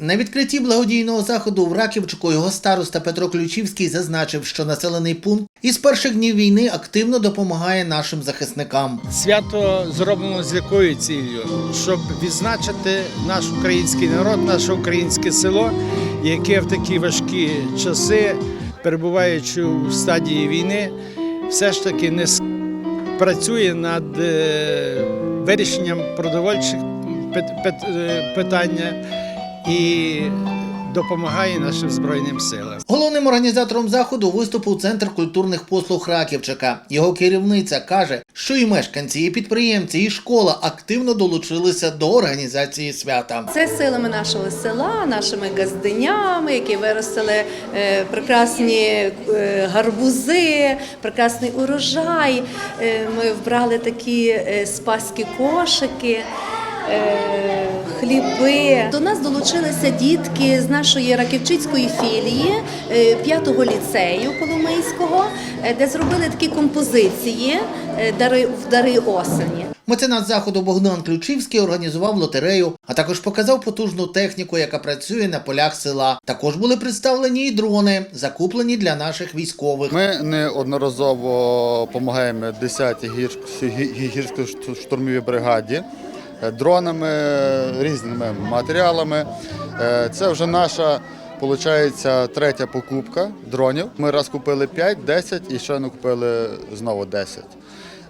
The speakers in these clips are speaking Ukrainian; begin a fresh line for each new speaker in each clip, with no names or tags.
На відкритті благодійного заходу в Раківчику його староста Петро Ключівський зазначив, що населений пункт із перших днів війни активно допомагає нашим захисникам.
Свято зроблено з якою ціллю, щоб відзначити наш український народ, наше українське село, яке в такі важкі часи, перебуваючи в стадії війни, все ж таки не працює над е, вирішенням продовольчих е, питання і допомагає нашим збройним силам.
Головним організатором заходу виступив Центр культурних послуг Раківчика. Його керівниця каже, що і мешканці, і підприємці, і школа активно долучилися до організації свята.
Це силами нашого села, нашими газдинями, які виростили е, прекрасні е, гарбузи, прекрасний урожай. Е, ми вбрали такі е, спаські кошики. Е, Хліби до нас долучилися дітки з нашої раківчицької філії е, п'ятого ліцею Коломийського, е, де зробили такі композиції дари в дари осені.
Меценат заходу Богдан Ключівський організував лотерею, а також показав потужну техніку, яка працює на полях села. Також були представлені і дрони, закуплені для наших військових.
Ми неодноразово допомагаємо 10-й гірсько-штурмовій бригаді е, дронами, різними матеріалами. Е, Це вже наша, виходить, третя покупка дронів. Ми раз купили 5, 10 і ще не купили знову 10.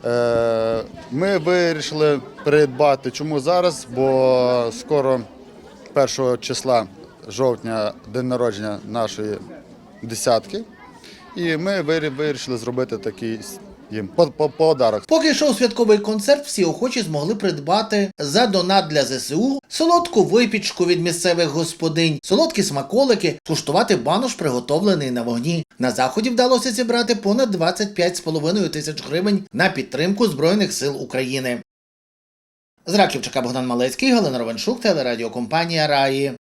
Е, Ми вирішили придбати. Чому зараз? Бо скоро 1 числа жовтня день народження нашої десятки. І ми вирішили зробити такий їм по- по- подарок.
Поки йшов святковий концерт, всі охочі змогли придбати за донат для ЗСУ солодку випічку від місцевих господинь, солодкі смаколики, куштувати банош, приготовлений на вогні. На заході вдалося зібрати понад 25,5 тисяч гривень на підтримку Збройних сил України. З Богдан Малецький, Галина Ровеншук, телерадіокомпанія Раї.